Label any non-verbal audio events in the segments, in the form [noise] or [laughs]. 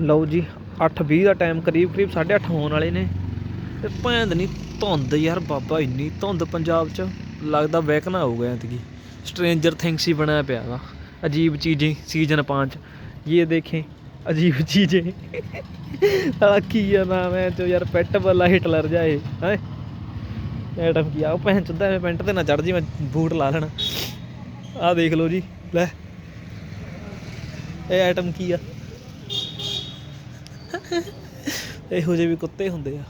ਲਓ ਜੀ 8:20 ਦਾ ਟਾਈਮ ਕਰੀਬ ਕਰੀਬ 8:30 ਹੋਣ ਵਾਲੇ ਨੇ। ਤੇ ਭੈਂਦ ਨਹੀਂ ਧੁੰਦ ਯਾਰ ਬਾਬਾ, ਇੰਨੀ ਧੁੰਦ ਪੰਜਾਬ 'ਚ, ਲੱਗਦਾ ਵਹਿਕਣਾ ਹੋਊਗਾ ਐਤਕੀ। ਸਟ੍ਰੇਂਜਰ ਥਿੰਗਸ ਹੀ ਬਣਿਆ ਪਿਆ ਵਾ। ਅਜੀਬ ਚੀਜ਼ें ਸੀਜ਼ਨ 5 ਇਹ ਦੇਖੇ, ਅਜੀਬ ਚੀਜ਼ें। ਆ ਕੀ ਆ ਨਾਮ ਹੈ ਚੋ ਯਾਰ ਪੈਟ ਬੱਲਾ ਹਿਟਲਰ ਜਾਏ ਹੈ? ਐਟਮ ਕੀ ਆ, ਉਹ ਭੈਣ ਚੁੱਦਾ ਮੈਂ ਪੈਂਟ ਤੇ ਨਾ ਚੜ ਜੀ, ਮੈਂ ਬੂਟ ਲਾ ਲੈਣਾ। ਆ ਦੇਖ ਲਓ ਜੀ, ਲੈ। ਇਹ ਐਟਮ ਕੀ ਆ? [laughs] ਇਹੋ ਜਿਹੇ ਵੀ ਕੁੱਤੇ ਹੁੰਦੇ ਆ।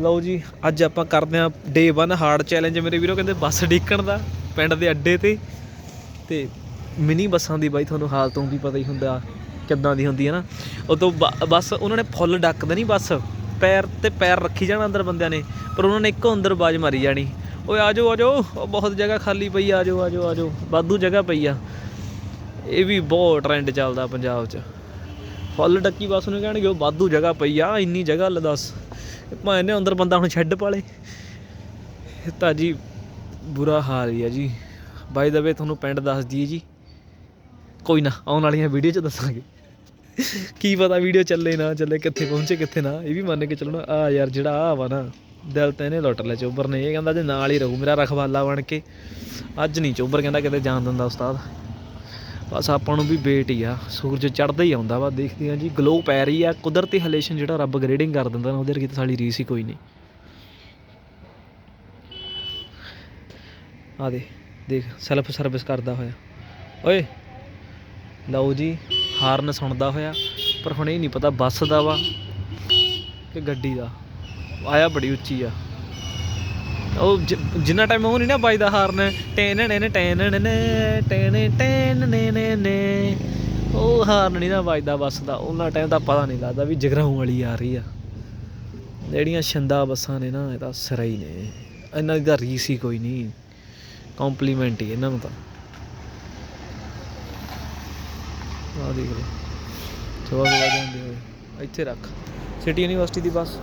ਲਓ ਜੀ ਅੱਜ ਆਪਾਂ ਕਰਦੇ ਆ ਡੇ 1 ਹਾਰਡ ਚੈਲੰਜ ਮੇਰੇ ਵੀਰੋ ਕਹਿੰਦੇ ਬੱਸ ਡੀਕਣ ਦਾ ਪਿੰਡ ਦੇ ਅੱਡੇ ਤੇ। ਤੇ ਮਿਨੀ ਬੱਸਾਂ ਦੀ ਬਾਈ ਤੁਹਾਨੂੰ ਹਾਲ ਤੋਂ ਵੀ ਪਤਾ ਹੀ ਹੁੰਦਾ ਕਿੱਦਾਂ ਦੀ ਹੁੰਦੀ ਹੈ ਨਾ। ਉਦੋਂ ਬ- ਬੱਸ ਉਹਨਾਂ ਨੇ ਫੁੱਲ ਡੱਕਦਾ ਨਹੀਂ ਬੱਸ। ਪੈਰ ਤੇ ਪੈਰ ਰੱਖੀ ਜਾਣਾ ਅੰਦਰ ਬੰਦਿਆਂ ਨੇ ਪਰ ਉਹਨਾਂ ਨੇ ਇੱਕੋ ਅੰਦਰ ਬਾਜ ਮਾਰੀ ਜਾਣੀ। ਓਏ ਆਜੋ ਆਜੋ ਉਹ ਬਹੁਤ ਜਗ੍ਹਾ ਖਾਲੀ ਪਈ ਆ, ਆਜੋ ਆਜੋ ਆਜੋ ਵਾਧੂ ਜਗ੍ਹਾ ਪਈ ਆ। ਇਹ ਵੀ ਬਹੁਤ ਟ੍ਰੈਂਡ ਚੱਲਦਾ ਪੰਜਾਬ 'ਚ। ਫੁੱਲ ਡੱਕੀ ਬੱਸ ਨੂੰ ਕਹਿਣਗੇ, ਉਹ ਵਾਧੂ ਜਗ੍ਹਾ ਪਈ ਆ, ਇੰਨੀ ਜਗ੍ਹਾ ਲੈ ਦੱਸ। ਭਾਵੇਂ ਨੇ ਅੰਦਰ ਬੰਦਾ ਹੁਣ ਛੱਡ ਪਾਲੇ। ਇਹ ਤਾਂ ਜੀ ਬੁਰਾ ਹਾਲ ਹੀ ਆ ਜੀ। ਬਾਈ ਦਵੇ ਤੁਹਾਨੂੰ ਪਿੰਡ ਦੱਸ ਦਈਏ ਜੀ। ਕੋਈ ਨਾ, ਆਉਣ ਵਾਲੀਆਂ ਵੀਡੀਓ 'ਚ ਦੱਸਾਂਗੇ। ਕੀ ਪਤਾ ਵੀਡੀਓ ਚੱਲੇ ਨਾ ਚੱਲੇ, ਕਿੱਥੇ ਪਹੁੰਚੇ, ਕਿੱਥੇ ਨਾ। ਇਹ ਵੀ ਮੰਨ ਕੇ ਚੱਲੋ ਨਾ, ਆ ਯਾਰ ਜਿਹੜਾ ਆ ਵਾ ਨਾ, ਦਿਲ ਤਾਂ ਇਹਨੇ ਲੁੱਟ ਲਿਆ ਚੋਬਰ ਨੇ ਇਹ ਕਹਿੰਦਾ ਜੇ ਨਾਲ ਹੀ ਰਹੂ ਮੇਰਾ ਰਖਵਾਲਾ ਬਣ ਕੇ। ਅੱਜ ਨਹੀਂ ਚੋਬਰ ਕਹਿੰਦਾ ਕਿਤੇ ਜਾਣ ਦਿੰਦਾ ਉਸਤਾਦ। ਬਸ ਆਪਾਂ ਨੂੰ ਵੀ ਵੇਟ ਹੀ ਆ, ਸੂਰਜ ਚੜ੍ਹਦਾ ਹੀ ਆਉਂਦਾ ਵਾ, ਦੇਖਦੇ ਆ ਜੀ ਗਲੋ ਪੈ ਰਹੀ ਆ, ਕੁਦਰਤੀ ਹਲੇਸ਼ਨ ਜਿਹੜਾ ਰੱਬ ਗ੍ਰੇਡਿੰਗ ਕਰ ਦਿੰਦਾ ਨਾ, ਉਹਦੇ ਵਰਗੀ ਤਾਂ ਸਾਡੀ ਰੀਸ ਹੀ ਕੋਈ ਨਹੀਂ। ਆ ਦੇ ਦੇਖ ਸੈਲਫ ਸਰਵਿਸ ਕਰਦਾ ਹੋਇਆ। ਓਏ, ਲਓ ਜੀ, ਹਾਰਨ ਸੁਣਦਾ ਹੋਇਆ, ਪਰ ਹੁਣ ਇਹ ਨਹੀਂ ਪਤਾ ਬੱਸ ਦਾ ਵਾ ਕਿ ਗੱਡੀ ਦਾ। ਆਇਆ ਬੜੀ ਉੱਚੀ ਆ। ਉਹ ਜਿੰਨਾ ਟਾਈਮ ਉਹ ਨਹੀਂ ਨਾ ਵੱਜਦਾ ਹਾਰਨ ਟੈਨ ਨੇ ਨੇ ਟੈਨ ਨੇ ਨੇ ਟੈਨ ਟੈਨ ਨੇ ਨੇ ਨੇ ਉਹ ਹਾਰਨ ਨਹੀਂ ਨਾ ਵੱਜਦਾ ਬੱਸ ਦਾ ਉਹਨਾਂ ਟਾਈਮ ਦਾ ਪਤਾ ਨਹੀਂ ਲੱਗਦਾ ਵੀ ਜਗਰਾਉਂ ਵਾਲੀ ਆ ਰਹੀ ਆ ਜਿਹੜੀਆਂ ਛੰਦਾ ਬੱਸਾਂ ਨੇ ਨਾ ਇਹ ਤਾਂ ਸਿਰਾ ਹੀ ਨੇ ਇਹਨਾਂ ਦੀ ਤਾਂ ਰੀਸ ਹੀ ਕੋਈ ਨਹੀਂ ਕੰਪਲੀਮੈਂਟ ਹੀ ਇਹਨਾਂ ਨੂੰ ਤਾਂ ਆ ਦੇਖ ਲਓ ਸਵਾ ਸਵਾ ਜਾਂਦੇ ਹੋਏ ਇੱਥੇ ਰੱਖ ਸਿਟੀ ਯੂਨੀਵਰਸਿਟੀ ਦੀ ਬੱਸ